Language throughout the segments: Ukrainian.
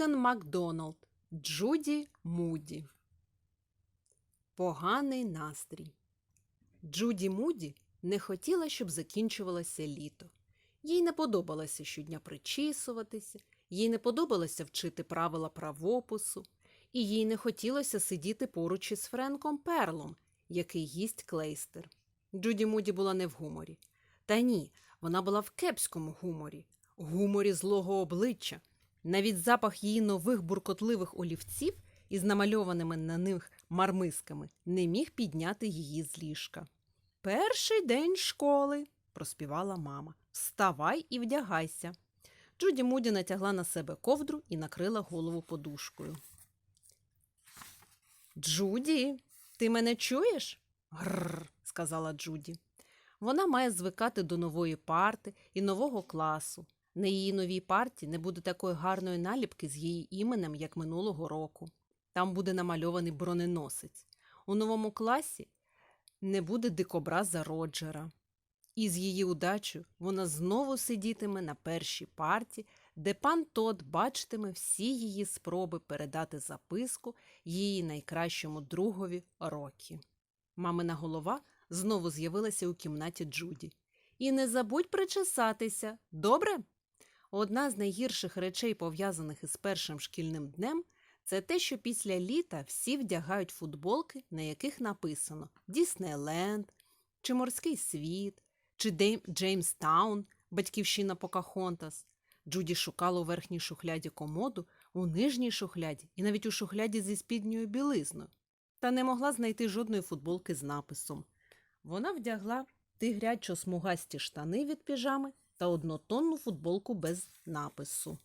Меган Макдоналд, Джуді Муді. Поганий настрій. Джуді Муді не хотіла, щоб закінчувалося літо. Їй не подобалося щодня причісуватися, їй не подобалося вчити правила правопису, і їй не хотілося сидіти поруч із Френком Перлом, який їсть клейстер. Джуді Муді була не в гуморі. Та ні, вона була в кепському гуморі, гуморі злого обличчя. Навіть запах її нових буркотливих олівців із намальованими на них мармисками не міг підняти її з ліжка. Перший день школи, проспівала мама. Вставай і вдягайся. Джуді Муді натягла на себе ковдру і накрила голову подушкою. Джуді, ти мене чуєш? Гррр, сказала Джуді. Вона має звикати до нової парти і нового класу. На її новій парті не буде такої гарної наліпки з її іменем, як минулого року. Там буде намальований броненосець. У новому класі не буде дикобраза Роджера. І з її удачею вона знову сидітиме на першій парті, де пан Тод бачитиме всі її спроби передати записку її найкращому другові Рокі. Мамина голова знову з'явилася у кімнаті Джуді. І не забудь причесатися, добре? Одна з найгірших речей, пов'язаних із першим шкільним днем, це те, що після літа всі вдягають футболки, на яких написано Діснейленд, чи Морський світ, чи Джеймстаун, батьківщина Покахонтас. Джуді шукала у верхній шухляді комоду, у нижній шухляді і навіть у шухляді зі спідньою білизною, та не могла знайти жодної футболки з написом. Вона вдягла тигрячо смугасті штани від піжами та однотонну футболку без напису.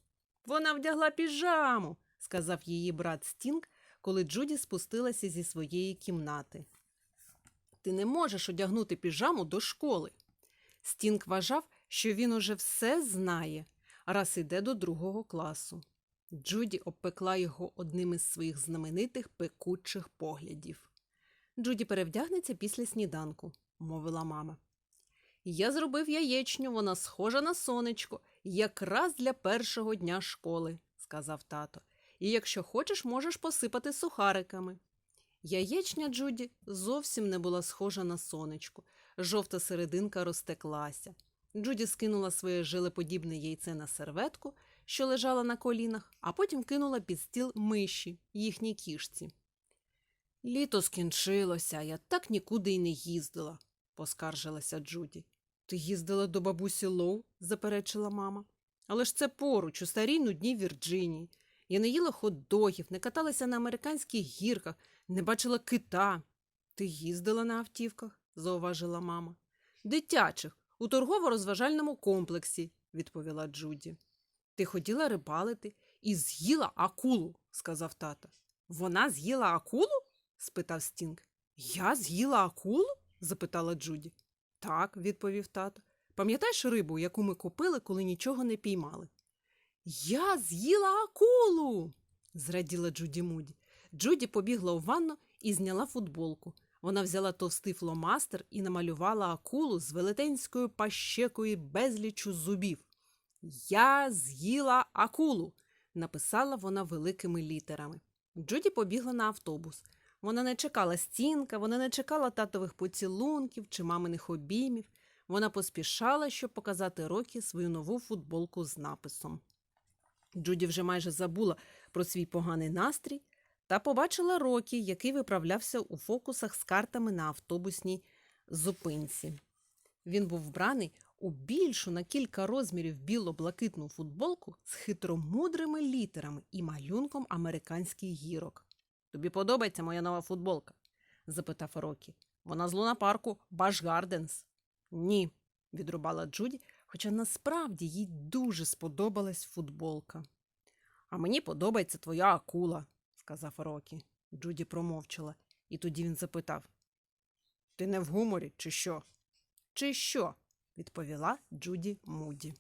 Вона вдягла піжаму, сказав її брат Стінг, коли Джуді спустилася зі своєї кімнати. Ти не можеш одягнути піжаму до школи. Стінг вважав, що він уже все знає, раз іде до другого класу. Джуді обпекла його одним із своїх знаменитих пекучих поглядів. Джуді перевдягнеться після сніданку, мовила мама. Я зробив яєчню, вона схожа на сонечко, якраз для першого дня школи, сказав тато. І якщо хочеш, можеш посипати сухариками. Яєчня Джуді зовсім не була схожа на сонечко. Жовта серединка розтеклася. Джуді скинула своє жилеподібне яйце на серветку, що лежала на колінах, а потім кинула під стіл миші, їхній кішці. Літо скінчилося, я так нікуди й не їздила, поскаржилася Джуді. Ти їздила до бабусі Лоу, заперечила мама. Але ж це поруч, у старій нудній Вірджинії. Я не їла хот-догів, не каталася на американських гірках, не бачила кита. Ти їздила на автівках, зауважила мама. Дитячих, у торгово-розважальному комплексі, відповіла Джуді. Ти хотіла рибалити і з'їла акулу, сказав тато. Вона з'їла акулу? спитав Стінг. Я з'їла акулу? запитала Джуді. Так, відповів тато. Пам'ятаєш рибу, яку ми купили, коли нічого не піймали? Я з'їла акулу. зраділа Джуді Муді. Джуді побігла у ванну і зняла футболку. Вона взяла товстий фломастер і намалювала акулу з велетенською пащекою безлічу зубів. Я з'їла акулу, написала вона великими літерами. Джуді побігла на автобус. Вона не чекала стінка, вона не чекала татових поцілунків чи маминих обіймів. Вона поспішала, щоб показати Рокі свою нову футболку з написом. Джуді вже майже забула про свій поганий настрій та побачила Рокі, який виправлявся у фокусах з картами на автобусній зупинці. Він був вбраний у більшу на кілька розмірів біло-блакитну футболку з хитромудрими літерами і малюнком американських гірок. Тобі подобається моя нова футболка? запитав Рокі. Вона з лунапарку Баш Гарденс. Ні, відрубала Джуді, хоча насправді їй дуже сподобалась футболка. А мені подобається твоя акула, сказав Рокі. Джуді промовчала, і тоді він запитав Ти не в гуморі, чи що? Чи що? відповіла Джуді Муді.